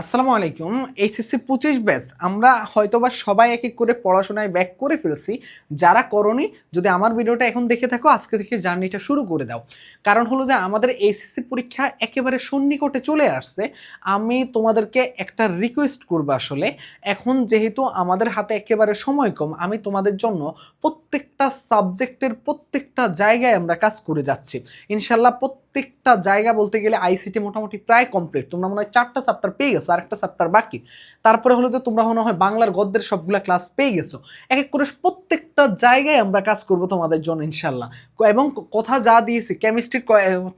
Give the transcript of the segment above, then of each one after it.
আসসালামু আলাইকুম এইচএসসি পঁচিশ ব্যাচ। আমরা হয়তোবা সবাই এক এক করে পড়াশোনায় ব্যাক করে ফেলছি। যারা করনি, যদি আমার ভিডিওটা এখন দেখে থাকো, আজকে থেকে জার্নিটা শুরু করে দাও। কারণ হলো যে আমাদের এইচএসসি পরীক্ষা একেবারে সন্নিকটে চলে আসছে। আমি তোমাদেরকে একটা রিকোয়েস্ট করব আসলে। এখন যেহেতু আমাদের হাতে একেবারে সময় কম, আমি তোমাদের জন্য প্রত্যেকটা সাবজেক্টের প্রত্যেকটা জায়গায় আমরা কাজ করে যাচ্ছি। ইনশাল্লাহ প্রত্যেকটা জায়গা বলতে গেলে আইসিটি মোটামুটি প্রায় কমপ্লিট তোমরা মনে হয় চারটা চ্যাপ্টার পেয়ে আর একটা চ্যাপ্টার বাকি। তারপরে হলো যে তোমরা মনে হয় বাংলার গদ্যের সবগুলা ক্লাস পেয়ে গেছো। এক এক করে প্রত্যেকটা জায়গায় আমরা কাজ করব তোমাদের জন্য ইনশাল্লাহ এবং কথা যা দিয়েছি কেমিস্ট্রির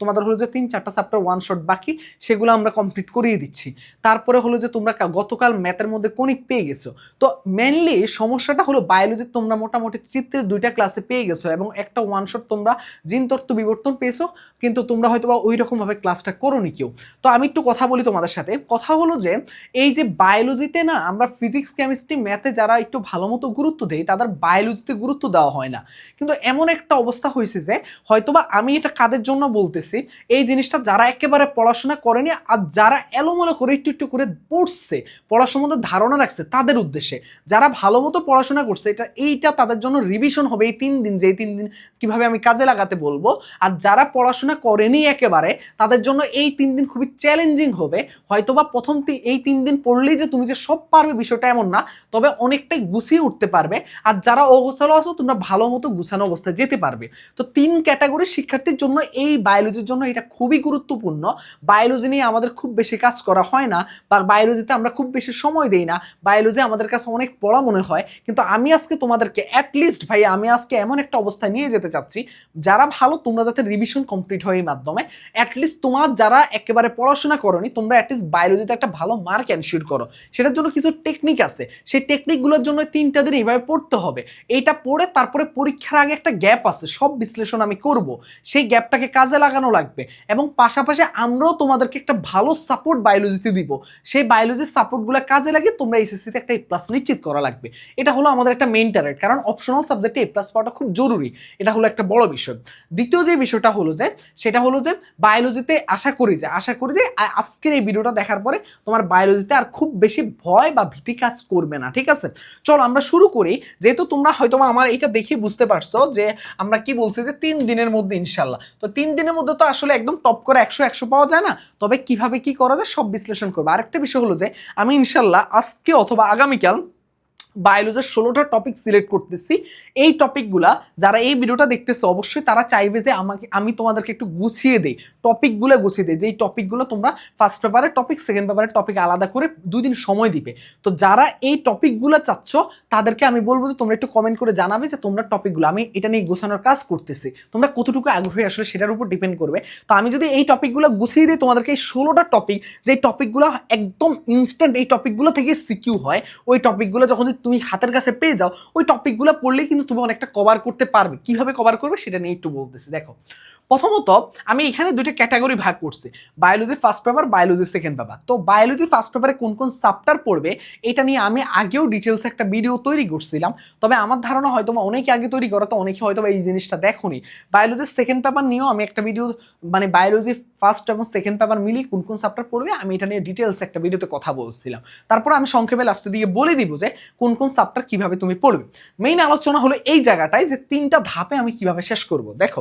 তোমাদের হলো যে তিন চারটা চ্যাপ্টার ওয়ান শট বাকি, সেগুলো আমরা কমপ্লিট করিয়ে দিচ্ছি। তারপরে হলো যে তোমরা গতকাল ম্যাথের মধ্যে কণিক পেয়ে গেছো। তো মেনলি সমস্যাটা হলো বায়োলজির তোমরা মোটামুটি চিত্রের দুইটা ক্লাসে পেয়ে গেছো এবং একটা ওয়ান শট তোমরা জিন তত্ত্ব বিবর্তন পেয়েছ, কিন্তু তোমরা হয়তো বা ওই রকমভাবে ক্লাসটা করো নি কেউ। তো আমি একটু কথা বলি তোমাদের সাথে। কথা হলো যে এই যে বায়োলজিতে না আমরা ফিজিক্স কেমিস্ট্রি ম্যাথে যারা একটু ভালো মতো গুরুত্ব দেই, তাদের বায়োলজিতে গুরুত্ব দেওয়া হয় না। কিন্তু এমন একটা অবস্থা হয়েছে যে হয়তোবা আমি এটা কাদের জন্য বলতেছি, এই জিনিসটা যারা একেবারে পড়াশোনা করেনি আর যারা এলোমেলো করে একটু একটু করে পড়ছে, পড়ার সম্বন্ধে ধারণা রাখছে, তাদের উদ্দেশ্যে। যারা ভালো মতো পড়াশোনা করছে, এটা এইটা তাদের জন্য রিভিশন হবে এই তিন দিন, যে তিন দিন কীভাবে আমি কাজে লাগাতে বলব। আর যারা পড়াশোনা করেনি একেবারে, তাদের জন্য এই তিন দিন খুবই চ্যালেঞ্জিং হবে। হয়তোবা প্রথম তি- এই তিন দিন পড়লেই যে তুমি যে সব পারবে বিষয়টা এমন না, তবে অনেকটাই গুছিয়ে উঠতে পারবে। আর যারা অগোছালো আছো, তোমরা ভালো মতো গুছানো অবস্থায় যেতে পারবে। তো তিন ক্যাটাগরির শিক্ষার্থীর জন্য এই বায়োলজির জন্য এটা খুবই গুরুত্বপূর্ণ। বায়োলজি নিয়ে আমাদের খুব বেশি কাজ করা হয় না, বা বায়োলজিতে আমরা খুব বেশি সময় দেই না। বায়োলজি আমাদের কাছে অনেক পড়া মনে হয়। কিন্তু আমি আজকে তোমাদেরকে অ্যাটলিস্ট ভাই, আমি আজকে এমন একটা অবস্থায় নিয়ে যেতে চাচ্ছি, যারা ভালো, তোমরা যাতে রিভিশন কমপ্লিট হয় এই মাধ্যমে। অ্যাটলিস্ট তোমার যারা একেবারে পড়াশোনা করনি, তোমরা অ্যাটলিস্ট বায়োলজিতে একটা ভালো মার্ক এনশিওর করো। সেটার জন্য কিছু টেকনিক আছে। সেই টেকনিকগুলোর জন্য তিনটা দিন এইভাবে পড়তে হবে। এইটা পড়ে তারপরে পরীক্ষার আগে একটা গ্যাপ আছে, সব বিশ্লেষণ আমি করব। সেই গ্যাপটাকে কাজে লাগানো লাগবে। এবং পাশাপাশি আমরাও তোমাদেরকে একটা ভালো সাপোর্ট বায়োলজিতে দিব। সেই বায়োলজির সাপোর্টগুলো কাজে লাগিয়ে তোমরা এসএসসিতে একটা এ প্লাস নিশ্চিত করা লাগবে। এটা হলো আমাদের একটা মেইন টার্গেট কারণ অপশনাল সাবজেক্টে এ প্লাস পাওয়াটা খুব জরুরি। এটা হলো একটা বড় বিষয়। দ্বিতীয় যে বিষয়টা হলো যে, সেটা হলো যে বায়োলজিতে আশা করি যে, আশা করি যে আজকের এই ভিডিওটা দেখার পরে তোমার বায়োলজিতে আর খুব বেশি ভয় বা ভীতি কাজ করবে না, ঠিক আছে? চলো আমরা শুরু করি, যেহেতু তোমরা হয়তো আমার এটা দেখে বুঝতে পারছ যে আমরা কি বলছি যে তিন দিনের মধ্যে ইনশাল্লাহ তো তিন দিনের মধ্যে তো আসলে একদম টপ করে একশো একশো পাওয়া যায় না, তবে কীভাবে কি করা যায় সব বিশ্লেষণ করব। আরেকটা বিষয় হলো যে আমি ইনশাল্লাহ আজকে অথবা আগামীকাল বায়োলজির ষোলোটা টপিক সিলেক্ট করতেছি। এই টপিকগুলা যারা এই ভিডিওটা দেখতেছে, অবশ্যই তারা চাইবে যে আমাকে, আমি তোমাদেরকে একটু গুছিয়ে দেই। টপিকগুলো গুছিয়ে দেই, যেই টপিকগুলো তোমরা ফার্স্ট পেপারের টপিক সেকেন্ড পেপারের টপিক আলাদা করে দুই দিন সময় দিবে। তো যারা এই টপিকগুলো চাচ্ছ, তাদেরকে আমি বলব যে তোমরা একটু কমেন্ট করে জানাবে যে তোমরা টপিকগুলো আমি এটা নিয়ে গোছানোর কাজ করতেছি। তোমরা কতটুকু আগ্রহী আসলে সেটার উপর ডিপেন্ড করবে। তো আমি যদি এই টপিকগুলো গুছিয়ে দিই, তোমাদেরকে এই ষোলোটা টপিক যে টপিকগুলো একদম ইনস্ট্যান্ট এই টপিকগুলো থেকে সিকিউ হয়, ওই টপিকগুলো যখন তুমি হাতের কাছে পেয়ে যাও, ওই টপিকগুলো পড়লেই কিন্তু তুমি অনেকটা কভার করতে পারবে। কীভাবে কভার করবে সেটা নিয়ে একটু বলতেছি। দেখো প্রথমত, আমি এখানে দুইটা ক্যাটাগরি ভাগ করছি। Biology first paper biology second paper তো বায়োলজি ফার্স্ট পেপারে কোন কোন সাপ্টার পড়বে, এটা নিয়ে আমি আগেও ডিটেলস একটা ভিডিও তৈরি করছিলাম। তবে আমার ধারণা হয়তো বা অনেকে আগে তৈরি করা, তো অনেকে হয়তো এই জিনিসটা দেখোনি। বায়োলজির সেকেন্ড পেপার নিয়েও আমি একটা ভিডিও মানে বায়োলজি ফার্স্ট এবং সেকেন্ড পেপার মিলিয়ে কোন কোন সাপ্টার পড়বে, আমি এটা নিয়ে ডিটেলস একটা ভিডিওতে কথা বলছিলাম। তারপর আমি সংক্ষেপে লাস্টে দিয়ে বলে দিব যে, কোন কোন সাপ্টার কীভাবে তুমি পড়বে। মেইন আলোচনা হলো এই জায়গাটায় যে তিনটা ধাপে আমি কীভাবে শেষ করব। দেখো,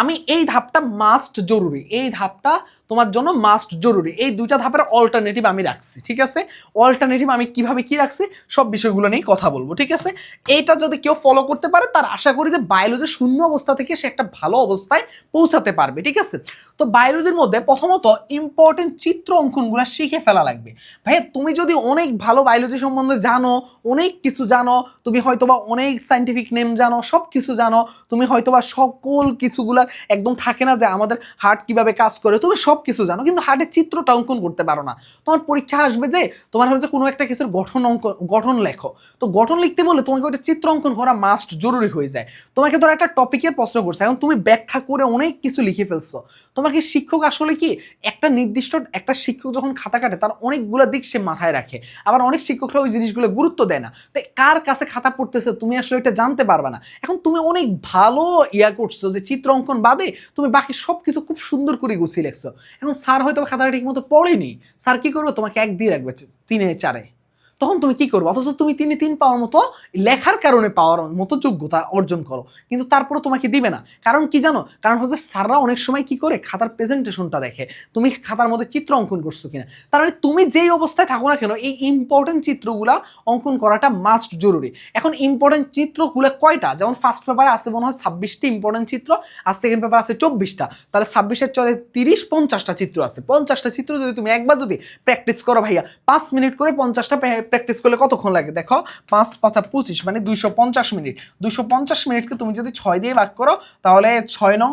আমি এই ধাপটা মাস্ট জরুরি। এই ধাপটা তোমার জন্য মাস্ট জরুরি। এই দুইটা ধাপের অল্টারনেটিভ আমি রাখছি, ঠিক আছে? অল্টারনেটিভ আমি কীভাবে কি রাখছি, সব বিষয়গুলো নিয়ে কথা বলব, ঠিক আছে? এইটা যদি কেউ ফলো করতে পারে, তার আশা করি যে বায়োলজি শূন্য অবস্থা থেকে সে একটা ভালো অবস্থায় পৌঁছাতে পারবে, ঠিক আছে? তো বায়োলজির মধ্যে প্রথমত ইম্পর্টেন্ট চিত্র অঙ্কনগুলো শিখে ফেলা লাগবে। ভাই তুমি যদি অনেক ভালো বায়োলজি সম্বন্ধে জানো, অনেক কিছু জানো, তুমি হয়তোবা অনেক সাইন্টিফিক নেম জানো সব কিছু জানো, তুমি হয়তোবা সকল কিছুগুলার একদম থাকে না যে আমাদের হার্ট কীভাবে কাজ করে, তুমি সব কিছু জানো, কিন্তু হার্টের চিত্রটা অঙ্কন করতে পারো না। তোমার পরীক্ষা আসবে যে তোমার হচ্ছে কোনো একটা কিছুর গঠন অঙ্ক, গঠন লেখো। তো গঠন লিখতে বললে তোমাকে ওইটা চিত্র অঙ্কন করা মাস্ট জরুরি হয়ে যায়। তোমাকে ধরো একটা টপিকের প্রশ্ন করছে, এখন তুমি ব্যাখ্যা করে অনেক কিছু লিখে ফেলছো। তোমাকে শিক্ষক আসলে কি একটা নির্দিষ্ট, একটা শিক্ষক যখন খাতা কাটে, তার অনেকগুলো দিক সে মাথায় রাখে। আবার অনেক শিক্ষকরা ওই জিনিসগুলো গুরুত্ব দেয় না। তো কার কাছে খাতা পড়তেছে, তুমি আসলে এটা জানতে পারবে না। এখন তুমি অনেক ভালো ইয়া করছ যে চিত্র অঙ্কন বাদে তুমি বাকি সব কিছু খুব সুন্দর করে গুছিয়ে লেখছো এখন স্যার হয়তো খাতাটা ঠিক মতো পড়েনি। স্যার কি করবে? তোমাকে এক দিয়ে রাখবে, তিনে, চারে। তখন তুমি কি করবে? অথচ তুমি তিনে তিন পাওয়ার মতো লেখার কারণে পাওয়ার মতো যোগ্যতা অর্জন করো। কিন্তু তারপরে তোমাকে দিবে না। কারণ কি জানো? কারণ হচ্ছে স্যাররা অনেক সময় কি করে? খাতার প্রেজেন্টেশনটা দেখে। তুমি খাতার মধ্যে চিত্র অঙ্কন করছ কিনা? তার মানে তুমি যেই অবস্থায় থাকো না কেন, এই ইম্পর্টেন্ট চিত্রগুলা অঙ্কন করাটা মাস্ট জরুরি। এখন ইম্পর্টেন্ট চিত্রগুলো কয়টা? যেমন ফার্স্ট পেপারে আছে মনে হয় ছাব্বিশটি ইম্পর্টেন্ট চিত্র, আর সেকেন্ড পেপার আছে চব্বিশটা। তাহলে ছাব্বিশের চলে তিরিশ, পঞ্চাশটা চিত্র আছে। পঞ্চাশটা চিত্র যদি তুমি একবার যদি প্র্যাকটিস করো ভাইয়া, পাঁচ মিনিট করে পঞ্চাশটা প্র্যাকটিস করলে কতক্ষণ লাগে? দেখো, পাঁচ, পাঁচা পঁচিশ মানে দুইশো পঞ্চাশ মিনিট। দুইশো পঞ্চাশ মিনিটকে তুমি যদি ছয় দিয়ে ভাগ করো, তাহলে ছয় নং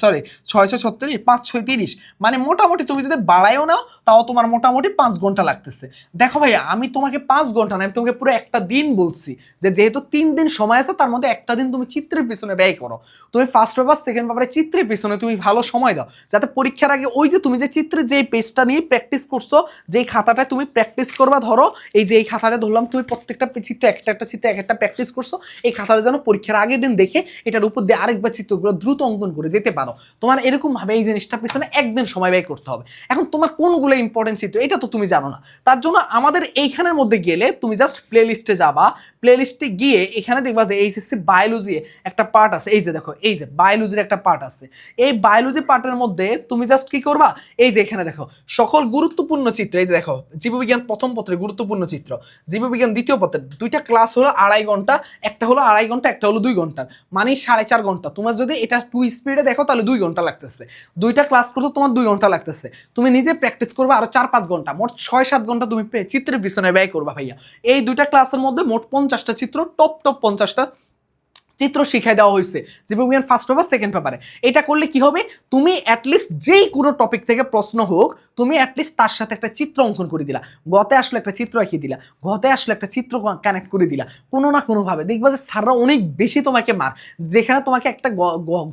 সরি ছয় ছয় ছত্রিশ পাঁচ ছয় তিরিশ। মানে মোটামুটি তুমি যদি বাড়াইও নাও, তাও তোমার মোটামুটি পাঁচ ঘণ্টা লাগতেছে। দেখো ভাইয়া, আমি তোমাকে পাঁচ ঘণ্টা না, আমি তোমাকে পুরো একটা দিন বলছি যে যেহেতু তিন দিন সময় আছে, তার মধ্যে একটা দিন তুমি চিত্রের পিছনে ব্যয় করো। তুমি ফার্স্ট পেপার সেকেন্ড পেপারে চিত্রের পিছনে তুমি ভালো সময় দাও। যাতে পরীক্ষার আগে ওই যে তুমি যে চিত্রে যে পেজটা নিয়ে প্র্যাকটিস করছ, যেই খাতাটায় তুমি প্র্যাকটিস করবা, ধরো এই যে এই খাতাটা ধরলাম, তুমি প্রত্যেকটা চিত্র একটা একটা চিত্র এক একটা প্র্যাকটিস করছ, এই খাতাটা যেন পরীক্ষার আগের দিন দেখে এটার উপর দিয়ে আরেকবার চিত্রগুলো দ্রুত অঙ্কন করে যেতে পারো। তোমার এরকম ভাবে এই জিনিসটার পিছনে একদিন সময় ব্যয় করতে হবে। এখন তোমার কোনগুলো ইম্পর্টেন্ট চিত্র, এটা তো তুমি জানো না। তার জন্য আমাদের এইখানের মধ্যে গেলে তুমি জাস্ট প্লে লিস্টে যাবা। প্লে লিস্টে গিয়ে এখানে দেখবা যে এইচএসসি বায়োলজি একটা পার্ট আছে। এই যে দেখো, এই যে বায়োলজির একটা পার্ট আছে। এই বায়োলজি পার্টের মধ্যে তুমি জাস্ট কি করবা? এই যে এখানে দেখো, সকল গুরুত্বপূর্ণ চিত্র, এই যে দেখো, জীববিজ্ঞান প্রথম পত্রের গুরুত্বপূর্ণ চিত্র। জীববিজ্ঞান দ্বিতীয় পত্রের দুইটা ক্লাস হলো আড়াই ঘণ্টা, একটা হলো আড়াই ঘণ্টা, একটা হলো দুই ঘণ্টা। মানে সাড়ে চার ঘণ্টা। তোমার যদি এটা টু স্পিডে দেখো, তাহলে দুই ঘণ্টা লাগতেছে। দুইটা ক্লাস করতে তোমার দুই ঘণ্টা লাগতেছে। তুমি নিজে প্র্যাকটিস করবে আরও চার পাঁচ ঘণ্টা। মোট ছয় সাত ঘণ্টা তুমি চিত্রের পিছনে ব্যয় করবা ভাইয়া। এই দুইটা ক্লাসের মধ্যে মোট পঞ্চাশটা চিত্র টপ টপ পঞ্চাশটা চিত্র শিখাই দেওয়া হয়েছে জীববিজ্ঞান ফার্স্ট পেপার সেকেন্ড পেপারে এটা করলে কি হবে? তুমি অ্যাটলিস্ট যেই কোনো টপিক থেকে প্রশ্ন হোক, তুমি অ্যাটলিস্ট তার সাথে একটা চিত্র অঙ্কন করে দিলা। গতে আসলে একটা চিত্র আঁকিয়ে দিলা, গতে আসলে একটা চিত্র কানেক্ট করে দিলা, কোনো না কোনোভাবে। দেখবা যে স্যাররা অনেক বেশি তোমাকে মার। যেখানে তোমাকে একটা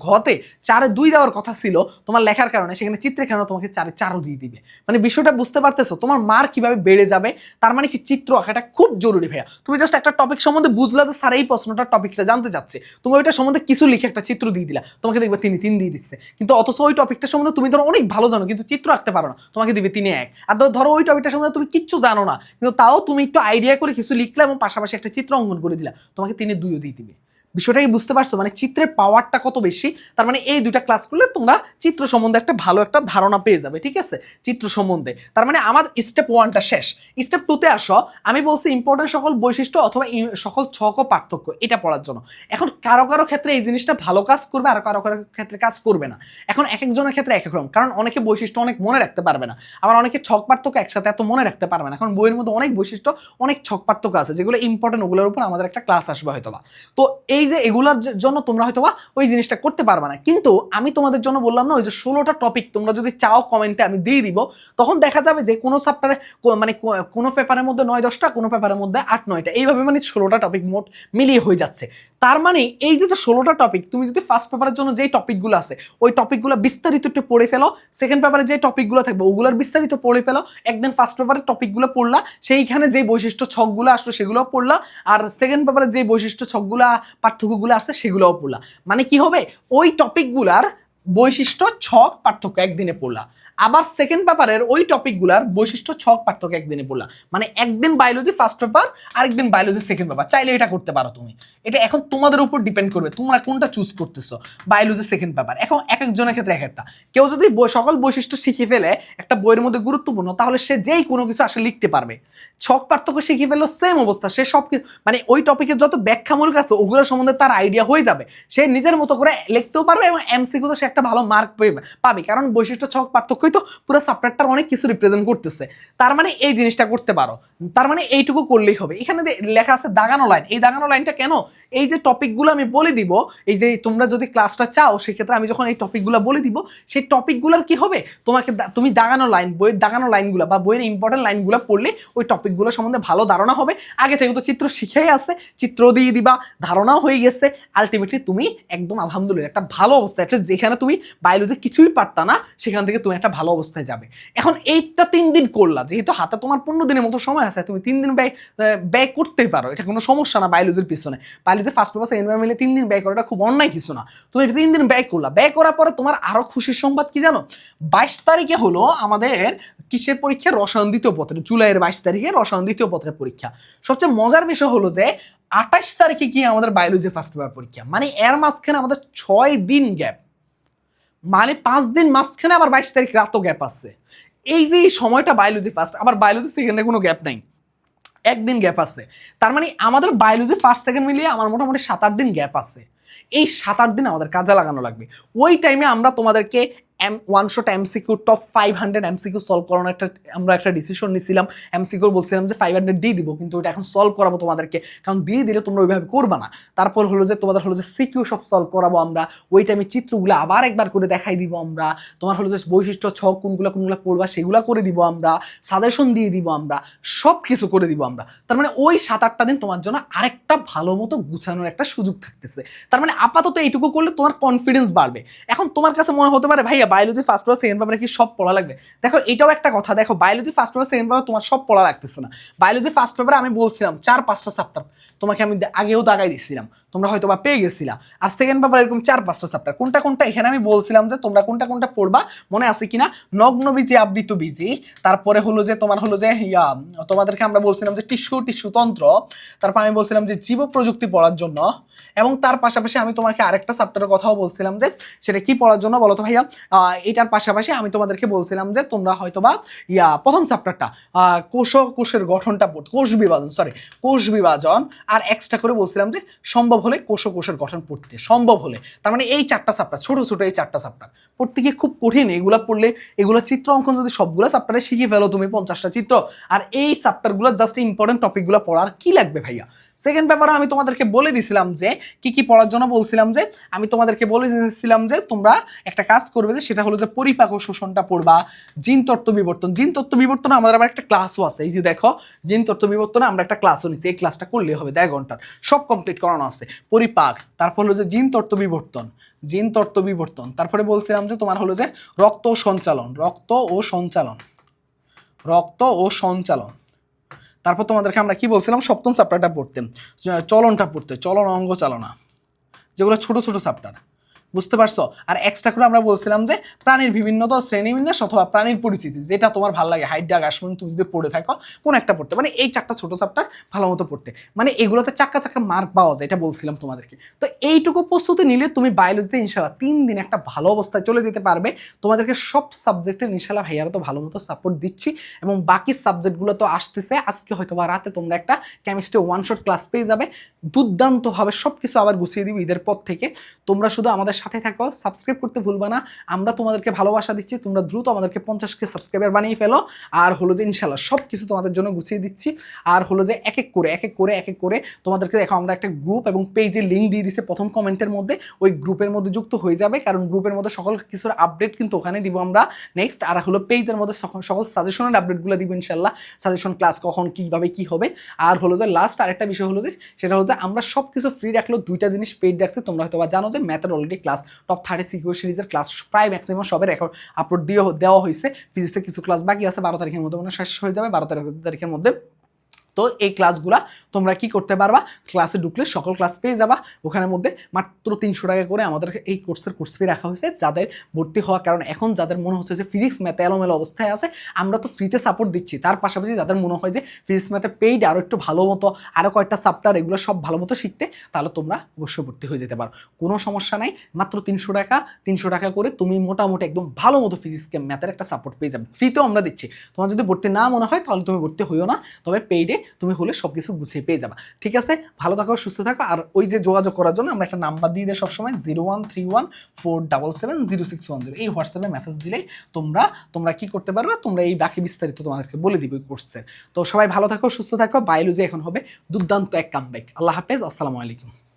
ঘতে চারে দুই দেওয়ার কথা ছিল, তোমার লেখার কারণে সেখানে চিত্রের কারণে তোমাকে চারে চারও দিয়ে দিবে। মানে বিষয়টা বুঝতে পারতেছো? তোমার মার কীভাবে বেড়ে যাবে? তার মানে কি চিত্র আঁকাটা খুব জরুরি ভাইয়া। তুমি জাস্ট একটা টপিক সম্বন্ধে বুঝলা যে স্যার এই প্রশ্নটা টপিকটা জানতে চাচ্ছে। তুমি ওইটা সম্বন্ধে কিছু লিখে একটা চিত্র দিয়ে দিলা। তোমাকে দেখবে তিনি, তিন দিয়ে দিচ্ছে। কিন্তু অথচ ওই টপিকটা সম্বন্ধে তুমি ধরো অনেক ভালো জানো, কিন্তু চিত্র আঁকতে পারো না। তোমাকে দিবে তিনি এক। আর ধরো- ওই টপিকটা সম্বন্ধে তুমি কিচ্ছু জানো না। কিন্তু তাও তুমি একটু আইডিয়া করে কিছু লিখলাম এবং পাশাপাশি একটা চিত্র অঙ্কন করে দিলা। তোমাকে তিনি দুইও দিয়ে দিবে। বিষয়টা কি বুঝতে পারছ? মানে চিত্রের পাওয়ারটা কত বেশি? তার মানে এই দুইটা ক্লাস করলে তোমরা চিত্র সম্বন্ধে একটা ভালো একটা ধারণা পেয়ে যাবে, ঠিক আছে? চিত্র সম্বন্ধে। তার মানে আমার স্টেপ ওয়ানটা শেষ। স্টেপ টুতে আসো। আমি বলছি ইম্পর্টেন্ট সকল বৈশিষ্ট্য অথবা সকল ছক পার্থক্য, এটা পড়ার জন্য। এখন কারও কারও ক্ষেত্রে এই জিনিসটা ভালো কাজ করবে, আর কারও কারও ক্ষেত্রে কাজ করবে না। এখন এক একজনের ক্ষেত্রে এক এক রকম। কারণ অনেকে বৈশিষ্ট্য অনেক মনে রাখতে পারবে না। আবার অনেকে ছক পার্থক্য একসাথে এত মনে রাখতে পারবে না। এখন বইয়ের মধ্যে অনেক বৈশিষ্ট্য, অনেক ছক পার্থক্য আছে, যেগুলো ইম্পর্টেন্ট ওগুলোর উপর আমাদের একটা ক্লাস আসবে হয়তোবা। তো এই যে এগুলোর জন্য তোমরা হয়তোবা ওই জিনিসটা করতে পারবে না। কিন্তু আমি তোমাদের জন্য বললাম না, ওই যে ষোলোটা টপিক তোমরা যদি চাও কমেন্টে আমি দিয়ে দিব, তখন দেখা যাবে যে কোনো চ্যাপ্টারে মানে কোনো পেপারের মধ্যে নয় দশটা, কোনো পেপারের মধ্যে আট, নয়টা। এইভাবে মানে ষোলোটা টপিক মোট মিলিয়ে হয়ে যাচ্ছে। তার মানে এই যে ষোলোটা টপিক তুমি যদি ফার্স্ট পেপারের জন্য যেই টপিকগুলো আছে, ওই টপিকগুলো বিস্তারিত একটু পড়ে ফেলো। সেকেন্ড পেপারে যে টপিকগুলো থাকবে, ওগুলোর বিস্তারিত পড়ে ফেলো। একদিন ফার্স্ট পেপারের টপিকগুলো পড়লা, সেইখানে যে বৈশিষ্ট্য ছকগুলো আসলো সেগুলোও পড়লা। আর সেকেন্ড পেপারে যে বৈশিষ্ট্য ছকগুলা পার্থক্যগুলো আসছে সেগুলোও পড়লা মানে কি হবে? ওই টপিকগুলার বৈশিষ্ট্য ছক পার্থক্য একদিনে পড়লা আবার সেকেন্ড পেপারের ওই টপিকগুলার বৈশিষ্ট্য, ছক, পার্থক্য একদিনে পড়লা মানে একদিন বায়োলজি ফার্স্ট পেপার আরেকদিন বায়োলজি সেকেন্ড পেপার চাইলে এটা করতে পারো তুমি। এটা এখন তোমাদের উপর ডিপেন্ড করবে, তোমরা কোনটা চুজ করতেছো বায়োলজি সেকেন্ড পেপার এখন এক একজনের ক্ষেত্রে এক একটা। কেউ যদি সকল বৈশিষ্ট্য শিখে ফেলে একটা বইয়ের মধ্যে গুরুত্বপূর্ণ, তাহলে সে যেই কোনো কিছু আসলে লিখতে পারবে। ছক, পার্থক্য শিখে ফেলল সেম অবস্থা। সে সব মানে ওই টপিকের যত ব্যাখ্যামূলক আছে, ওগুলোর সম্বন্ধে তার আইডিয়া হয়ে যাবে। সে নিজের মতো করে লিখতেও পারবে এবং এমসিকিউতে সে একটা ভালো মার্ক পাবে। কারণ বৈশিষ্ট্য, ছক, পার্থক্যই তো পুরো সাবজেক্টটার অনেক কিছু রিপ্রেজেন্ট করতেছে। তার মানে এই জিনিসটা করতে পারো। তার মানে এইটুকু করলেই হবে। এখানে লেখা আছে দাগানো লাইন এই দাগানো লাইনটা কেন? এই যে টপিকগুলো আমি বলে দিব, এই যে তোমরা যদি ক্লাসটা চাও, সেক্ষেত্রে আমি যখন এই টপিকগুলো বলে দিব, সেই টপিকগুলোর কি হবে? তোমাকে তুমি দাগানো লাইন বইয়ের দাগানো লাইনগুলো বা বইয়ের ইম্পর্টেন্ট লাইনগুলো পড়লে ওই টপিকগুলো সম্বন্ধে ভালো ধারণা হবে। আগে থেকে তো চিত্র শিখেই আছে, চিত্র দিয়ে দিবা, ধারণাও হয়ে গেছে। আলটিমেটলি তুমি একদম আলহামদুলিল্লাহ একটা ভালো অবস্থা। একটা যেখানে তুমি বায়োলজি কিছুই পারতা না, সেখান থেকে তুমি একটা ভালো অবস্থায় যাবে। এখন এইটা তিন দিন করলা, যেহেতু হাতে তোমার পনেরো দিনের মতো সময় আছে, তুমি তিন দিন ব্যয় ব্যয় করতেই পারো। এটা কোনো সমস্যা না বায়োলজির পিছনে। বায়োলজি ফার্স্ট পেপার সেকেন্ড মিলে তিন দিন ব্যয় করাটা খুব অন্যায় কিছু না। তুমি তিন দিন ব্যয় করলা। ব্যয় করার পরে তোমার আরও খুশির সংবাদ কি জানো? বাইশ তারিখে হলো আমাদের কিসের পরীক্ষা? রসায়ন দ্বিতীয় পত্রের, জুলাইয়ের বাইশ তারিখে রসায়ন দ্বিতীয় পত্রের পরীক্ষা। সবচেয়ে মজার বিষয় হলো যে, আঠাশ তারিখে কি আমাদের বায়োলজি ফার্স্ট পেপার পরীক্ষা। মানে এর মাঝখানে আমাদের ছয় দিন গ্যাপ মানে পাঁচ দিন মাঝখানে আবার বাইশ তারিখ রাতও গ্যাপ আছে। এই যে সময়টা বায়োলজি ফার্স্ট আবার বায়োলজি সেকেন্ডে কোনো গ্যাপ নাই। একদিন গ্যাপ আছে। তার মানে আমাদের বায়োলজি ফার্স্ট সেকেন্ড মিলিয়ে আমার মোটামুটি সাত আট দিন গ্যাপ আছে। এই সাত আট দিন আমাদের কাজে লাগানো লাগবে। ওই টাইমে আমরা তোমাদেরকে M one shot MCQ top five hundred MCQ solve করানোর একটা, আমরা একটা ডিসিশন নিছিলাম। এমসিকিউ বলছিলাম যে ফাইভ হান্ড্রেড দিয়ে দিব, কিন্তু ওটা এখন সলভ করাবো তোমাদেরকে। কারণ দিয়ে দিলে তোমরা ওইভাবে করবা না। তারপর হলো যে, তোমাদের হলো যে সিকিউ সব সলভ করাবো আমরা। ওই টাইমে চিত্রগুলো আবার একবার করে দেখাই দিব আমরা। তোমার হলো যে বৈশিষ্ট্য, ছক, কোনগুলো কোনগুলো পড়বা, সেগুলো করে দিব আমরা। সাজেশন দিয়ে দিব আমরা। সব কিছু করে দিব আমরা। তার মানে ওই সাত আটটা দিন তোমার জন্য আরেকটা ভালো মতো গুছানোর একটা সুযোগ থাকতেছে। তার মানে আপাতত এইটুকু করলে তোমার কনফিডেন্স বাড়বে। এখন তোমার কাছে মনে হতে পারে, ভাইয়া বায়োলজি ফার্স্ট পেপার সেকেন্ড পেপারে কি সব পড়া লাগবে? দেখো, এটাও একটা কথা। দেখো biology first paper second paper তোমার সব পড়া লাগতেছে না। বায়োলজি ফার্স্ট পেপারে আমি বলছিলাম, চার, পাঁচটা চ্যাপ্টার তোমাকে আমি আগেও দাগাই দিচ্ছিলাম তোমরা হয়তো বা পেয়ে গেছিলা। আর সেকেন্ড পেপার এরকম চার, পাঁচটা চ্যাপ্টার কোনটা কোনটা? এখানে আমি বলছিলাম যে তোমরা কোনটা কোনটা পড়বা? মনে আছে কিনা? নগ্ন বীজি আবৃত বীজি। তারপরে হলো যে, তোমার হলো যে, ইয়া, তোমাদেরকে আমরা বলছিলাম যে টিস্যু টিস্যু তন্ত্র। তারপর আমি বলছিলাম যে জীব প্রযুক্তি পড়ার জন্য। এবং তার পাশাপাশি আমি তোমাকে আরেকটা চ্যাপ্টারের কথাও বলছিলাম যে, সেটা কি পড়ার জন্য বলো তো ভাইয়া? এটার পাশাপাশি আমি তোমাদেরকে বলছিলাম যে, তোমরা হয়তোবা, ইয়া, প্রথম চ্যাপ্টারটা কোষ, কোষের গঠনটা পড়তে, কোষ বিভাজন সরি কোষ বিভাজন। আর এক্সট্রা করে বলছিলাম যে, সম্ভব হলে কোষ কোষের গঠন পড়তে সম্ভব হলে। তার মানে এই চারটা সাপ্টার ছোটো ছোটো এই চারটা সাপ্টার পড়তে গিয়ে খুব কঠিন এগুলো পড়লে এগুলো চিত্র অঙ্কন যদি সবগুলো চাপ্টারে শিখে ফেলো তুমি পঞ্চাশটা চিত্র। আর এই চাপ্টারগুলো জাস্ট ইম্পর্টেন্ট টপিকগুলো পড়ার কি লাগবে ভাইয়া? সেকেন্ড পেপারে আমি তোমাদেরকে বলে দিছিলাম যে, কি কি পড়ার জন্য বলছিলাম যে, আমি তোমাদেরকে বলে দিয়েছিলাম যে, তোমরা একটা কাজ করবে যে, সেটা হলো যে, পরিপাক ও শোষণটা পড়বা, জিন তত্ত্ব বিবর্তন। জিন তত্ত্ব বিবর্তনে আমাদের আবার একটা ক্লাসও আছে। এই যে দেখো, জিন তত্ত্ব বিবর্তনে আমরা একটা ক্লাসও নিচ্ছি এই ক্লাসটা করলে হবে, দেড় ঘণ্টার। সব কমপ্লিট করানো আছে। পরিপাক, তারপর হলো যে, জিন তত্ত্ব বিবর্তন। জিন তত্ত্ব বিবর্তন। তারপরে বলছিলাম যে, তোমার হলো যে, রক্ত সঞ্চালন। রক্ত ও সঞ্চালন। রক্ত ও সঞ্চালন। তারপর তোমাদেরকে আমরা কি বলছিলাম? সপ্তম চ্যাপ্টারটা পড়তে। চলনটা পড়তে। চলন অঙ্গ চালনা। যেগুলো ছোট ছোট চ্যাপ্টার বুঝতে পারছ? আর এক্সট্রা করে আমরা বলছিলাম যে প্রাণীর বিভিন্ন বিভিন্নতা শ্রেণীবিন্যাস অথবা প্রাণীর পরিচিতি, যেটা তোমার ভালো লাগে। হাইডা গাছমন তুমি যদি পড়ে থাকো, কোন একটা পড়তে। মানে এই চারটা ছোট চ্যাপ্টার ভালো মতো পড়তে। মানে এগুলোতে চাক্কা চাক্কা মার্ক পাওয়া যায়, এটা বলছিলাম তোমাদেরকে। তো এইটুকু প্রস্তুতি নিলে তুমি বায়োলজিতে ইনশাল্লাহ তিন দিন একটা ভালো অবস্থায় চলে যেতে পারবে। তোমাদেরকে সব সাবজেক্টে ইনশাল্লাহ ভাইয়ারা তো ভালো মতো সাপোর্ট দিচ্ছি এবং বাকি সাবজেক্টগুলো তো আসতেছে। আজকে হয়তো বা রাতে তোমরা একটা কেমিস্ট্রি ওয়ান শট ক্লাস পেয়ে যাবে। দুর্দান্তভাবে সব কিছু আবার গুছিয়ে দিবি ঈদের পর থেকে। তোমরা শুধু আমাদের সাথে থাকো সাবস্ক্রাইব করতে ভুলবা না। আমরা তোমাদেরকে ভালোবাসা দিচ্ছি, তোমরা দ্রুত আমাদেরকে পঞ্চাশকে সাবস্ক্রাইবার বানিয়ে ফেলো। আর হলো যে ইনশাল্লাহ সব কিছু তোমাদের জন্য গুছিয়ে দিচ্ছি। আর হলো যে এক এক করে, এক এক করে, এক এক করে তোমাদেরকে দেখো, আমরা একটা গ্রুপ এবং পেজের লিঙ্ক দিয়ে দিছি প্রথম কমেন্টের মধ্যে। ওই গ্রুপের মধ্যে যুক্ত হয়ে যাবে, কারণ গ্রুপের মধ্যে সকল কিছুর আপডেট কিন্তু ওখানে দিব আমরা নেক্সট আর হলো পেজের মধ্যে সকল সাজেশনের আপডেটগুলো দিব ইনশাল্লাহ সাজেশন ক্লাস কখন কীভাবে কী হবে। আর হলো যে লাস্ট আরেকটা বিষয় হলো যে, সেটা হলো যে আমরা সব কিছু ফ্রি রাখলেও দুইটা জিনিস পেইড রাখছি। তোমরা হয়তো বা জানো যে ম্যাথের already class top thirty CQ সিরিজের ক্লাস প্রায় ম্যাক্সিমাম সবের রেকর্ড আপলোড দিয়ে দেওয়া হয়েছে। ফিজিক্সের কিছু ক্লাস বাকি আছে, বারো তারিখের মধ্যে মানে শেষ হয়ে যাবে, বারো তারিখ তারিখের মধ্যে তো এই ক্লাসগুলা তোমরা কি করতে পারবা? ক্লাসে ঢুকলে সকল ক্লাস পেয়ে যাবা। ওখানের মধ্যে মাত্র তিনশো টাকা করে আমাদের এই কোর্সের কোর্স ফি রাখা হয়েছে যাদের ভর্তি হওয়া কারণ। এখন যাদের মনে হচ্ছে যে ফিজিক্স ম্যাথে এলোমেলো অবস্থায় আছে, আমরা তো ফ্রিতে সাপোর্ট দিচ্ছি। তার পাশাপাশি যাদের মনে হয় যে ফিজিক্স ম্যাথে পেইড আরও একটু ভালো মতো আরও কয়েকটা চ্যাপ্টার এগুলো সব ভালো মতো শিখতে, তাহলে তোমরা অবশ্যই ভর্তি হয়ে যেতে পারো। কোনো সমস্যা নাই। মাত্র তিনশো টাকা তিনশো টাকা করে তুমি মোটামুটি একদম ভালো মতো ফিজিক্সকে ম্যাথের একটা সাপোর্ট পেয়ে যাবে। ফ্রিতেও আমরা দিচ্ছি। তোমার যদি ভর্তি না মনে হয়, তাহলে তুমি ভর্তি হইও না। তবে পেইডে তুমি হলে সব কিছু গুছিয়ে পেয়ে যাবা। ঠিক আছে? ভালো থাকো, সুস্থ থাকো। আর ওই যে যোগাযোগ করার জন্য আমরা একটা নাম্বার দিয়ে দেয় সবসময় zero one three one four double seven zero six one zero এই হোয়াটসঅ্যাপে মেসেজ দিলেই তোমরা তোমরা কি করতে পারবে? তোমরা এই বাকি বিস্তারিত তোমাদেরকে বলে দিবে কোর্সের তো সবাই ভালো থাকো, সুস্থ থাকো। বায়োলজি এখন হবে দুর্দান্ত এক কামব্যাক আল্লাহ হাফেজ, আসসালামু আলাইকুম।